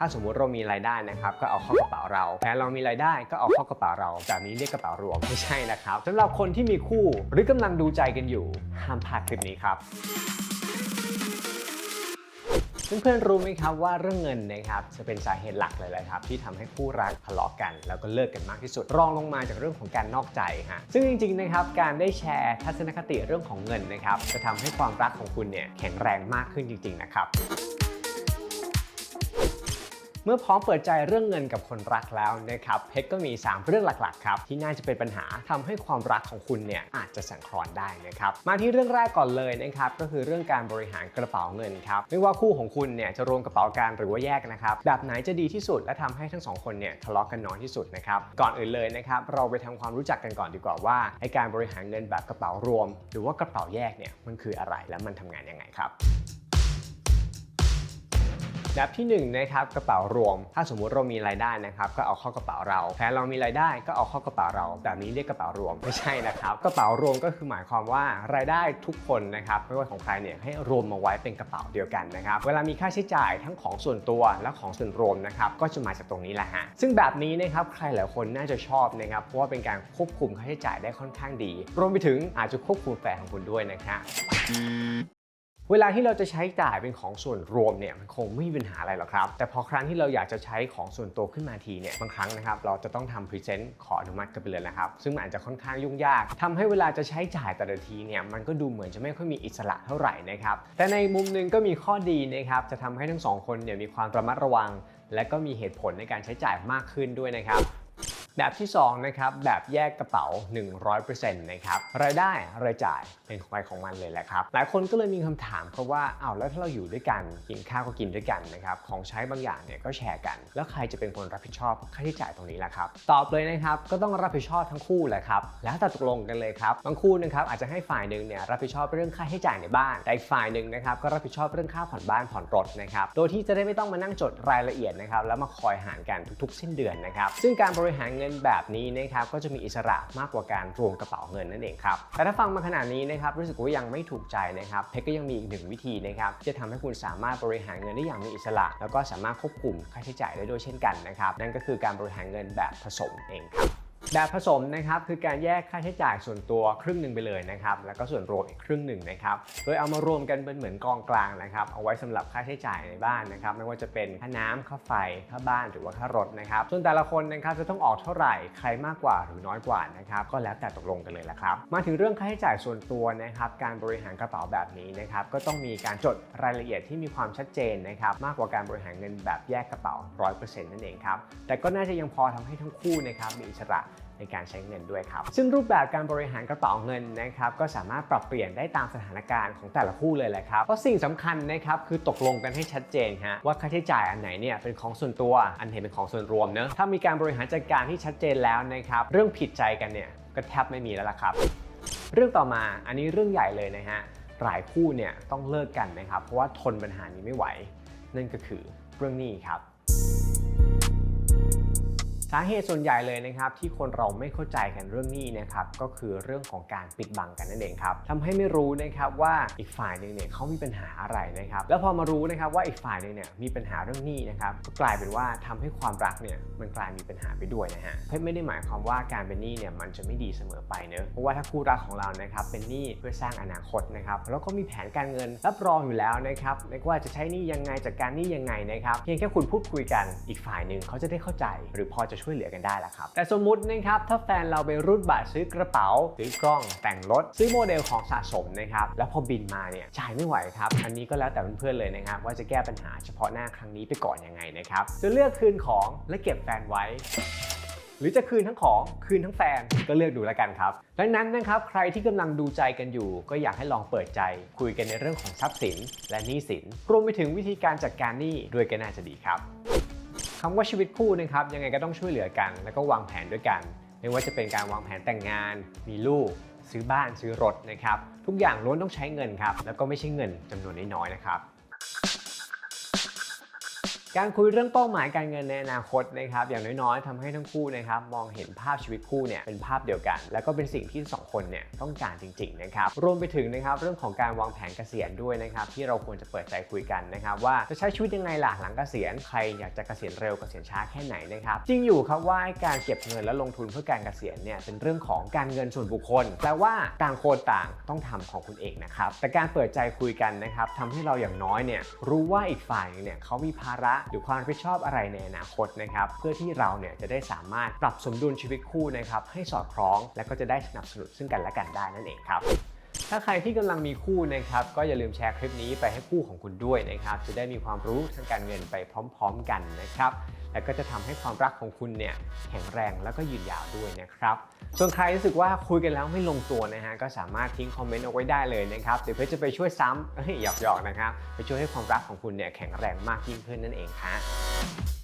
ถ้าสมมุติเรามีรายได้นะครับก็เอาเข้ากระเป๋าเราแฟนเรามีรายได้ก็เอาเข้ากระเป๋าเราแบบนี้เรียกกระเป๋ารวมไม่ใช่นะครับสำหรับคนที่มีคู่หรือกำลังดูใจกันอยู่ห้ามพลาดคลิปนี้ครับเพื่อนๆรู้ไหมครับว่าเรื่องเงินนะครับจะเป็นสาเหตุหลักเลยแหละครับ ที่ทำให้คู่รักทะเลาะกัน แล้วก็เลิกกันมากที่สุด รองลงมาจากเรื่องของการนอกใจฮะซึ่งจริงๆนะครับการได้แชร์ทัศนคติเรื่องของเงินนะครับจะทำให้ความรักของคุณเนี่ยแข็งแรงมากขึ้นจริงๆนะครับ เมื่อพร้อมเปิดใจเรื่องเงินกับคนรักแล้วนะครับเพชรก็มี 3 เรื่องหลักๆครับที่น่าจะเป็นปัญหาทำให้ความรักของคุณเนี่ยอาจจะสั่นคลอนได้นะครับมาที่เรื่องแรกก่อนเลยนะครับก็คือเรื่องการบริหารกระเป๋าเงินครับไม่ว่าคู่ของคุณเนี่ยจะรวมกระเป๋ากันหรือว่าแยกนะครับแบบไหนจะดีที่สุดและทำให้ทั้งสองคนเนี่ยทะเลาะกันน้อยที่สุดนะครับก่อนอื่นเลยนะครับเราไปทำความรู้จักกันก่อนดีกว่าว่าไอการบริหารเงินแบบกระเป๋ารวม หรือว่ากระเป๋าแยกเนี่ยมันคืออะไรและมันทำงานยังไงครับ แบบที่1นงนะครับกระเป๋ารวม ถ้าสมมุติเรามีรายได้นะครับก็เอาเข้ากระเป๋าเราแฟนเรามีรายได้ก็เอาเข้ากระเป๋าเรา แบบนี้เรียกกระเป๋ารวมไม่ใช่นะครับกระเป๋ารวมก็คือหมายความว่ารายได้ทุกคนนะครับไม่ว่าของใครเนี่ยให้รวมมาไว้เป็นกระเป๋าเดียวกันนะครับเวลามีค่าใช้จ่ายทั้งของส่วนตัวและของส่วนรวมนะครับก็จะมาจากตรงนี้แหละฮะซึ่งแบบนี้นะครับใครหลายคนน่าจะชอบนะครับเพราะว่าเป็นการควบคุมค่าใช้จ่ายได้ค่อนข้างดี รวมไปถึงอาจจะควบคุมแฟนของคุณด้วยนะครับ เวลาที่เราจะใช้จ่ายเป็นของส่วนรวมเนี่ยมันคงไม่มีปัญหาอะไรหรอกครับ แต่พอครั้งที่เราอยากจะใช้ของส่วนตัวขึ้นมาทีเนี่ยบางครั้งนะครับเราจะต้องทำพรีเซนต์ขออนุมัติกันไปเลยนะครับ ซึ่งมันอาจจะค่อนข้างยุ่งยากทำให้เวลาจะใช้จ่ายแต่ละทีเนี่ยมันก็ดูเหมือนจะไม่ค่อยมีอิสระเท่าไหร่นะครับแต่ในมุมหนึงก็มีข้อดีนะครับจะทำให้ทั้งสองคนเนี่ยมีความระมัดระวัง และก็มีเหตุผลในการใช้จ่ายมากขึ้นด้วยนะครับ แบบที่2นะครับแบบแยกกระเป๋า 100%นะครับรายได้รายจ่ายเป็นของใครของมันเลยแหละครับหลายคนก็เลยมีคำถามเพราะว่าอ้าวแล้วถ้าเราอยู่ด้วยกันกินข้าวก็กินด้วยกันนะครับของใช้บางอย่างเนี่ยก็แชร์กัน แล้วใครจะเป็นคนรับผิดชอบค่าใช้จ่ายตรงนี้ล่ะครับตอบเลยนะครับก็ต้องรับผิดชอบทั้งคู่แหละครับแล้วแต่ตกลงกันเลยครับบางคู่นะครับอาจจะให้ฝ่ายหนึ่งเนี่ยรับผิดชอบเรื่องค่าใช้จ่ายในบ้านแต่อีกฝ่ายหนึ่งนะครับก็รับผิดชอบเรื่องค่าผ่อนบ้านผ่อนรถนะครับโดยที่จะได้ไม่ต้องมานั่งจดรายละเอียดนะครับแล้วมาคอยหารกันทุกๆ สิ้นเดือนนะครับซึ่งการบริหารเงินแบบนี้นะครับก็จะมีอิสระมากกว่าการรวมกระเป๋าเงินนั่นเองครับแต่ถ้าฟังมาขนาดนี้นะครับรู้สึกว่ายังไม่ถูกใจนะครับเพชรก็ยังมีอีกหนึ่งวิธีนะครับจะทำให้คุณสามารถบริหารเงินได้อย่างมีอิสระ แล้วก็สามารถควบคุมค่าใช้จ่ายได้ด้วยเช่นกันนะครับนั่นก็คือการบริหารเงินแบบผสมเองครับ แบบผสมนะครับคือการแยกค่าใช้จ่ายส่วนตัวครึ่งหนึ่งไปเลยนะครับแล้วก็ส่วนรวมอีกครึ่งหนึ่งนะครับโดยเอามารวมกันเป็นเหมือนกองกลางนะครับเอาไว้สำหรับค่าใช้จ่ายในบ้านนะครับไม่ว่าจะเป็นค่าน้ำค่าไฟค่าบ้านหรือว่าค่ารถนะครับส่วนแต่ละคนนะครับจะต้องออกเท่าไหร่ใครมากกว่าหรือน้อยกว่านะครับก็แล้วแต่ตกลงกันเลยละครับมาถึงเรื่องค่าใช้จ่ายส่วนตัวนะครับการบริหารกระเป๋าแบบนี้นะครับก็ต้องมีการจดรายละเอียดที่มีความชัดเจนนะครับมากกว่าการบริหารเงินแบบแยกกระเป๋า 100%นั่นเองครับแต่ก็น่าจะยังพอทำให้ทั้งคู่นะครับมีอิสระ ในการใช้เงินด้วยครับ ซึ่งรูปแบบการบริหารกระเป๋าเงินนะครับก็สามารถปรับเปลี่ยนได้ตามสถานการณ์ของแต่ละคู่เลยแหละครับเพราะสิ่งสำคัญนะครับคือตกลงกันให้ชัดเจนฮะว่าค่าใช้จ่ายอันไหนเนี่ยเป็นของส่วนตัว อันไหนเป็นของส่วนรวมเนอะถ้ามีการบริหารจัดการที่ชัดเจนแล้วนะครับเรื่องผิดใจกันเนี่ยก็แทบไม่มีแล้วล่ะครับ เรื่องต่อมาอันนี้เรื่องใหญ่เลยนะฮะหลายคู่เนี่ยต้องเลิกกันนะครับเพราะว่าทนปัญหานี้ไม่ไหว นั่นก็คือเรื่องหนี้ครับาเหตุส่วนใหญ่เลยนะครับที่คนเราไม่เข้าใจกันเรื่องหนี้นะครับก็คือเรื่องของการปิดบังกันนั่นเองครับทำให้ไม่รู้นะครับว่าอีกฝ่ายหนึ่งเนี่ยเขามีปัญหาอะไรนะครับแล้วพอมารู้นะครับว่าอีกฝ่ายหนึ่งเนี่ยมีปัญหาเรื่องหนี้นะครับก็กลายเป็นว่าทำให้ความรักเนี่ยมันกลายมีปัญหาไปด้วยนะฮะเพชรไม่ได้หมายความว่าการเป็นหนี้เนี่ยมันจะไม่ดีเสมอไปเนอะเพราะว่าถ้าคู่รักของเรานะครับเป็นหนี้เพื่อสร้างอนาคตนะครับแล้วก็มีแผนการเงินรับรองอยู่แล้วนะครับไม่ว่าจะใช้หนี้ยังไงจัดการหนี้ยังไงนะครับเพียงแค่คุณพูดคุยกันอีกฝ่ายหนึ่งเขาจะได้เข้าใจ หรือพอจะช่วยเหลือกันได้ละครับ แต่สมมุตินะครับถ้าแฟนเราไปรูดบัตรซื้อกระเป๋าซื้อกล้องแต่งรถซื้อโมเดลของสะสมนะครับแล้วพอบินมาเนี่ยจ่ายไม่ไหวครับ อันนี้ก็แล้วแต่เพื่อนๆเลยนะครับว่าจะแก้ปัญหาเฉพาะหน้าครั้งนี้ไปก่อนยังไงนะครับจะเลือกคืนของและเก็บแฟนไว้หรือจะคืนทั้งของคืนทั้งแฟนก็เลือกดูแล้วกันครับดังนั้นนะครับใครที่กำลังดูใจกันอยู่ ก็อยากให้ลองเปิดใจ คุยกันในเรื่องของทรัพย์สิน และหนี้สิน รวมไปถึงวิธีการจัดการหนี้ด้วยก็น่าจะดีครับ คำว่าชีวิตคู่นะครับยังไงก็ต้องช่วยเหลือกัน แล้วก็วางแผนด้วยกัน ไม่ว่าจะเป็นการวางแผนแต่งงาน มีลูก ซื้อบ้านซื้อรถนะครับ ทุกอย่างล้วนต้องใช้เงินครับ แล้วก็ไม่ใช่เงินจำนวนน้อยๆนะครับ การคุยเรื่องเป้าหมายการเงินในอนาคตนะครับอย่างน้อยๆทำให้ทั้งคู่นะครับมองเห็นภาพชีวิตคู่เนี่ยเป็นภาพเดียวกัน แล้วก็เป็นสิ่งที่สองคนเนี่ยต้องการจริงๆนะครับรวมไปถึงนะครับเรื่องของการวางแผนเกษียณด้วยนะครับที่เราควรจะเปิดใจคุยกันนะครับว่าจะใช้ชีวิตยังไงล่ะหลังเกษียณใครอยากจะเกษียณเร็วเกษียณช้าแค่ไหนนะครับจริงอยู่ครับว่าการเก็บเงินและลงทุนเพื่อการเกษียณเนี่ยเป็นเรื่องของการเงินส่วนบุคคลแปลว่าต่างคนต่างต้องทำของคุณเองนะครับแต่การเปิดใจคุยกันนะครับทำให้เราอย่างน้อยเนี่ยรู้ว่าอีกฝ่ายเนี่ยเขามีภาระหรือความรับผิดชอบอะไรในอนาคตนะครับเพื่อที่เราเนี่ยจะได้สามารถปรับสมดุลชีวิตคู่นะครับให้สอดคล้องและก็จะได้สนับสนุนซึ่งกันและกันได้นั่นเองครับถ้าใครที่กำลังมีคู่นะครับก็อย่าลืมแชร์คลิปนี้ไปให้คู่ของคุณด้วยนะครับจะได้มีความรู้ทางการเงินไปพร้อม ๆ กันนะครับและก็จะทำให้ความรักของคุณเนี่ยแข็งแรงแล้วก็ยืนยาวด้วยนะครับ ส่วนใครรู้สึกว่าคุยกันแล้วไม่ลงตัวนะฮะก็สามารถทิ้งคอมเมนต์เอาไว้ได้เลยนะครับเดี๋ยวเพื่อจะไปช่วยซ้ำเอ้ยหยอกๆนะครับไปช่วยให้ความรักของคุณเนี่ยแข็งแรงมากยิ่งขึ้นนั่นเองครับ